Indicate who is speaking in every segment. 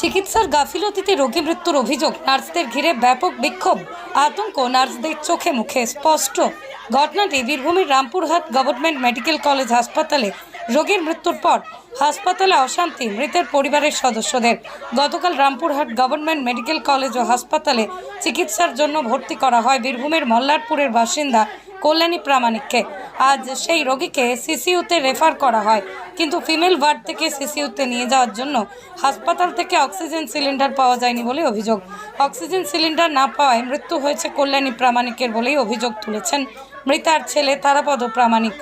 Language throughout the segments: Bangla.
Speaker 1: চিকিৎসার গাফিলতিতে রোগী মৃত্যুর অভিযোগ। নার্সদের ঘিরে ব্যাপক বিক্ষোভ। আতঙ্ক। নার্সদের চোখে মুখে স্পষ্ট। ঘটনাটি বীরভূমের রামপুরহাট গভর্নমেন্ট মেডিকেল কলেজ হাসপাতালে রোগীর মৃত্যুর পর হাসপাতালে অশান্তি, মৃতের পরিবারের সদস্যদের। গতকাল রামপুরহাট গভর্নমেন্ট মেডিকেল কলেজ ও হাসপাতালে চিকিৎসার জন্য ভর্তি করা হয় বীরভূমের মল্লারপুরের বাসিন্দা কল্যাণী প্রামাণিককে। আজ সেই রোগীকে সিসিইউতে রেফার করা হয়। কিন্তু ফিমেল ওয়ার্ড থেকে সিসিইউতে নিয়ে যাওয়ার জন্য হাসপাতাল থেকে অক্সিজেন সিলিন্ডার পাওয়া যায়নি বলে অভিযোগ। অক্সিজেন সিলিন্ডার না পাওয়ায় মৃত্যু হয়েছে কল্যাণী প্রামাণিকের বলেই অভিযোগ তুলেছেন মৃতার ছেলে তারাপদ প্রামাণিক।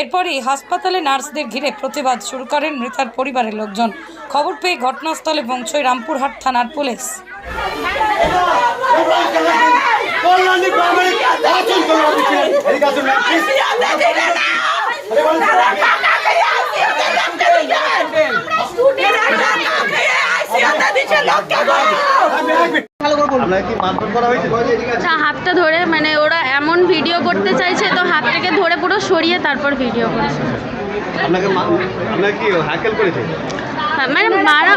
Speaker 1: এরপরই হাসপাতালে নার্সদের ঘিরে প্রতিবাদ শুরু করেন মৃতার পরিবারের লোকজন। খবর পেয়ে ঘটনাস্থলে পৌঁছয় রামপুরহাট থানার পুলিশ
Speaker 2: কল্যাণী প্রামাণিক আসুন কল্যাণী এদিকে আসুন ম্যাম প্লিজ
Speaker 3: হাতটা ধরে মানে ওরা এমন ভিডিও করতে চাইছে তো হাতটাকে ধরে পুরো সরিয়ে তারপর ভিডিও করছে।
Speaker 2: আপনাকে আপনাকে কি হ্যাকেল করেছে?
Speaker 3: হ্যাঁ, মানে মারা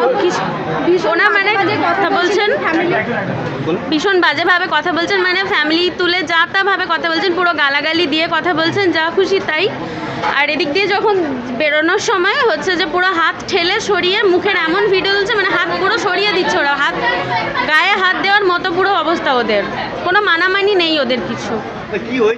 Speaker 3: ওনা মানে যে কথা বলছেন ভীষণ বাজেভাবে কথা বলছেন মানে ফ্যামিলি তুলে যা তা ভাবে কথা বলছেন পুরো গালাগালি দিয়ে কথা বলছেন যা খুশি তাই। আর এদিক দিয়ে যখন বেরোনোর সময় হচ্ছে যে পুরো হাত ঠেলে সরিয়ে মুখের এমন ভিডিও তুলছে মানে হাত পুরো সরিয়ে দিচ্ছে ওরা হাত ওদের। কোনো মানামানি নেই ওদের কিছু।